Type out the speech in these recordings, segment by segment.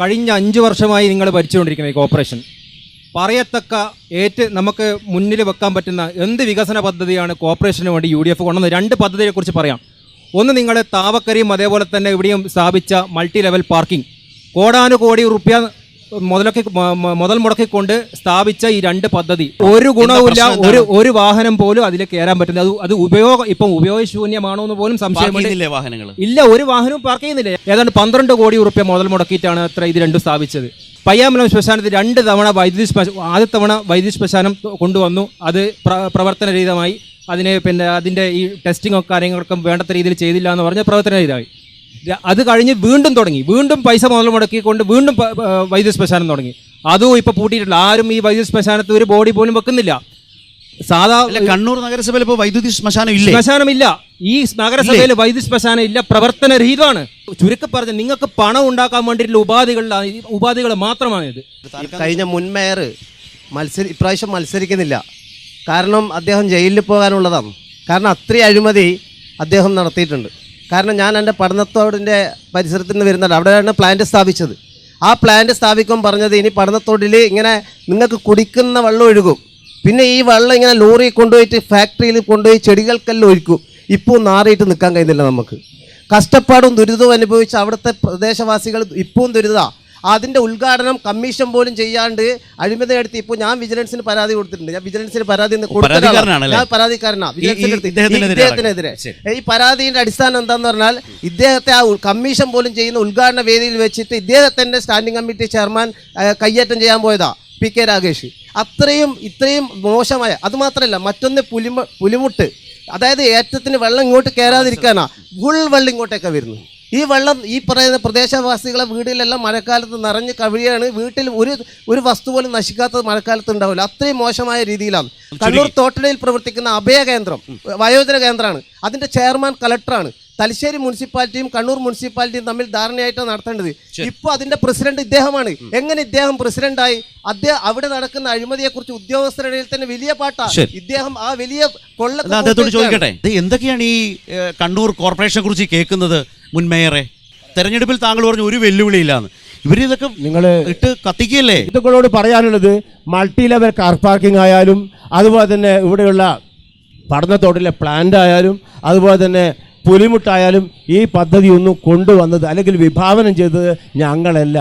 കഴിഞ്ഞ അഞ്ച് വർഷമായി നിങ്ങൾ ഭരിച്ചുകൊണ്ടിരിക്കുന്ന ഈ കോർപ്പറേഷൻ പറയത്തക്ക ഏറ്റ് നമുക്ക് മുന്നിൽ വെക്കാൻ പറ്റുന്ന എന്ത് വികസന പദ്ധതിയാണ് കോർപ്പറേഷന് വേണ്ടി യു ഡി എഫ് കൊണ്ടുവന്നത്? രണ്ട് പദ്ധതിയെക്കുറിച്ച് പറയാം. ഒന്ന് നിങ്ങൾ താവക്കരയും അതേപോലെ തന്നെ ഇവിടെയും സ്ഥാപിച്ച മൾട്ടി ലെവൽ പാർക്കിംഗ് കോടാനുകോടി റുപ്യ മുതലൊക്കെ മുതൽ മുടക്കി മുടക്കിക്കൊണ്ട് സ്ഥാപിച്ച ഈ രണ്ട് പദ്ധതി. ഒരു ഗുണവുമില്ല ഒരു ഒരു വാഹനം പോലും അതിൽ കയറാൻ പറ്റുന്നത് അത് അത് ഉപയോഗം ഇപ്പം ഉപയോഗശൂന്യമാണോ എന്ന് പോലും സംശയമില്ല വാഹനങ്ങൾ ഇല്ല ഒരു വാഹനവും പാർക്ക് ചെയ്യുന്നില്ല. ഏതാണ്ട് പന്ത്രണ്ട് കോടി ഉറുപ്പ്യ മുതൽ മുടക്കിയിട്ടാണ് അത്ര ഇത് രണ്ടും സ്ഥാപിച്ചത്. പയ്യാമ്പലം ശ്മശാനത്തിൽ രണ്ട് തവണ വൈദ്യുതി ആദ്യ തവണ വൈദ്യുതി ശ്മശാനം കൊണ്ടുവന്നു. അത് പ്ര- പ്രവർത്തനരഹിതമായി. അതിന് പിന്നെ അതിന്റെ ഈ ടെസ്റ്റിങ്ങോ കാര്യങ്ങൾക്കും വേണ്ടത്ര രീതിയിൽ ചെയ്തില്ല എന്ന് പറഞ്ഞ പ്രവർത്തനരഹിതമായി. അത് കഴിഞ്ഞ് വീണ്ടും തുടങ്ങി. വീണ്ടും പൈസ മുതൽ മുടക്കിക്കൊണ്ട് വീണ്ടും വൈദ്യുതി ശ്മശാനം തുടങ്ങി. അതും ഇപ്പോൾ പൂട്ടിയിട്ടില്ല ആരും ഈ വൈദ്യുതി ശ്മശാനത്ത് ഒരു ബോഡി പോലും വെക്കുന്നില്ല. സാധാ കണ്ണൂർ നഗരസഭയിൽ ഇപ്പോൾ വൈദ്യുതി ശ്മശാനം ഇല്ല? ശ്മശാനം ഇല്ല ഈ നഗരസഭയിൽ വൈദ്യുതി ശ്മശാനം ഇല്ല. പ്രവർത്തനരഹിതമാണ് ചുരുക്കി പറഞ്ഞ നിങ്ങൾക്ക് പണം ഉണ്ടാക്കാൻ വേണ്ടിയിട്ടുള്ള ഉപാധികളിലാണ് ഉപാധികൾ മാത്രമാണ് ഇത്. കഴിഞ്ഞ മുൻ മേയർ മത്സരി ഇപ്രാവശ്യം മത്സരിക്കുന്നില്ല. കാരണം അദ്ദേഹം ജയിലിൽ പോകാനുള്ളതാണ്. കാരണം അത്രയും അഴിമതി അദ്ദേഹം നടത്തിയിട്ടുണ്ട്. കാരണം ഞാൻ എന്റെ പഠനത്തോടിന്റെ പരിസരത്തു നിന്ന് വരുന്നുണ്ട് അവിടെയാണ് പ്ലാന്റ് സ്ഥാപിച്ചത്. ആ പ്ലാന്റ് സ്ഥാപിക്കുമ്പോൾ പറഞ്ഞത് ഇനി പഠനത്തോടിൽ ഇങ്ങനെ നിങ്ങൾക്ക് കുടിക്കുന്ന വെള്ളം ഒഴുകും. പിന്നെ ഈ വെള്ളം ഇങ്ങനെ ലോറി കൊണ്ടുപോയിട്ട് ഫാക്ടറിയിൽ കൊണ്ടുപോയി ചെടികൾക്കെല്ലാം ഒഴിക്കും. ഇപ്പോൾ നാറിയിട്ട് നിൽക്കാൻ കഴിയുന്നില്ല നമുക്ക്. കഷ്ടപ്പാടും ദുരിതവും അനുഭവിച്ച് അവിടുത്തെ പ്രദേശവാസികൾ ഇപ്പവും ദുരിത അതിന്റെ ഉദ്ഘാടനം കമ്മീഷൻ പോലും ചെയ്യാണ്ട് അഴിമതി നടത്തി. ഇപ്പോൾ ഞാൻ വിജിലൻസിന് പരാതി കൊടുത്തിട്ടുണ്ട്. ഞാൻ വിജിലൻസിന് പരാതി ഞാൻ പരാതിക്കാരനാ. ഈ- വിജിലൻസിന്റെ ഈ ഇദ്ദേഹത്തിനെതിരെ. ഈ പരാതിയുടെ അടിസ്ഥാനം എന്താന്ന് പറഞ്ഞാൽ ഇദ്ദേഹത്തെ ആ കമ്മീഷൻ പോലും ചെയ്യുന്ന ഉദ്ഘാടന വേദിയിൽ വെച്ചിട്ട് ഇദ്ദേഹത്തിന്റെ സ്റ്റാൻഡിംഗ് കമ്മിറ്റി ചെയർമാൻ കയ്യേറ്റം ചെയ്യാൻ പോയതാ പി കെ രാഗേഷ് അത്രയും ഇത്രയും മോശമായ അതുമാത്രമല്ല മറ്റൊന്ന് പുലിമ പുലിമുട്ട്. അതായത് ഏറ്റത്തിന് വെള്ളം ഇങ്ങോട്ട് കയറാതിരിക്കാനാ ഫുൾ വെള്ളം ഇങ്ങോട്ടേക്കാണ് വരുന്നത്. ഈ വെള്ളം ഈ പറയുന്ന പ്രദേശവാസികളെ വീടിലെല്ലാം മഴക്കാലത്ത് നിറഞ്ഞ് കവിയാണ് വീട്ടിൽ ഒരു ഒരു വസ്തു പോലും നശിക്കാത്തത് മഴക്കാലത്ത് ഉണ്ടാവില്ല. അത്രയും മോശമായ രീതിയിലാണ്. കണ്ണൂർ തോട്ടടയിൽ പ്രവർത്തിക്കുന്ന അഭയ കേന്ദ്രം വയോജന കേന്ദ്രമാണ്. അതിന്റെ ചെയർമാൻ കളക്ടറാണ് തലശ്ശേരി മുനിസിപ്പാലിറ്റിയും കണ്ണൂർ മുനിസിപ്പാലിറ്റിയും തമ്മിൽ ധാരണയായിട്ടാണ് നടത്തേണ്ടത്. ഇപ്പോൾ അതിന്റെ പ്രസിഡന്റ് ഇദ്ദേഹമാണ്. എങ്ങനെ ഇദ്ദേഹം പ്രസിഡന്റായി? അദ്ദേഹം അവിടെ നടക്കുന്ന അഴിമതിയെക്കുറിച്ച് ഉദ്യോഗസ്ഥരുടെ തന്നെ വലിയ പാട്ടാ. ഇദ്ദേഹം ആ വലിയ കൊള്ള ചോദിക്കട്ടെ? എന്തൊക്കെയാണ് ഈ കണ്ണൂർ കോർപ്പറേഷനെ കുറിച്ച് കേൾക്കുന്നത്? മുൻ മേയറെ തെരഞ്ഞെടുപ്പിൽ താങ്കൾ പറഞ്ഞ ഒരു വെല്ലുവിളിയില്ലാന്ന്. ഇവരിതൊക്കെ നിങ്ങൾ ഇട്ട് കത്തിക്കല്ലേ ഇതൊക്കെയോട് പറയാനുള്ളത് മൾട്ടി ലെവൽ കാർ പാർക്കിംഗ് ആയാലും അതുപോലെ തന്നെ ഇവിടെയുള്ള പഠനത്തോടിലെ പ്ലാന്റ് ആയാലും അതുപോലെ തന്നെ പുലിമുട്ടായാലും ഈ പദ്ധതി ഒന്നും കൊണ്ടുവന്നത് അല്ലെങ്കിൽ വിഭാവനം ചെയ്തത് ഞങ്ങളല്ല.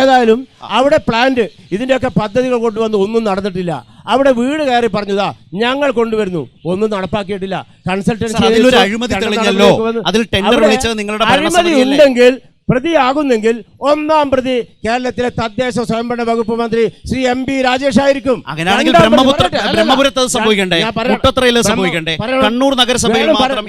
ഏതായാലും അവിടെ പ്ലാന്റ് ഇതിന്റെയൊക്കെ പദ്ധതികൾ കൊണ്ടുവന്ന് ഒന്നും നടന്നിട്ടില്ല. അവിടെ വീട് കയറി പറഞ്ഞതാ ഞങ്ങൾ കൊണ്ടുവരുന്നു. ഒന്നും നടപ്പാക്കിയിട്ടില്ല. കൺസൾട്ടൻസി സാർ, അതിലൊരു അഴിമതി തെളിഞ്ഞല്ലോ. അതിൽ ടെൻഡർ വിളിച്ചത് നിങ്ങളുടെ അഴിമതി ഉണ്ടെങ്കിൽ പ്രതിയാകുന്നെങ്കിൽ ഒന്നാം പ്രതി കേരളത്തിലെ തദ്ദേശ സ്വയംഭരണ വകുപ്പ് മന്ത്രി ശ്രീ എം പി രാജേഷ് ആയിരിക്കും. അങ്ങനെയാണെങ്കിൽ. ബ്രഹ്മപുരത്ത് സംഭവിക്കണ്ടേ? മുട്ടത്രയിൽ സംഭവിക്കണ്ടേ? കണ്ണൂർ നഗരസഭയിൽ മാത്രം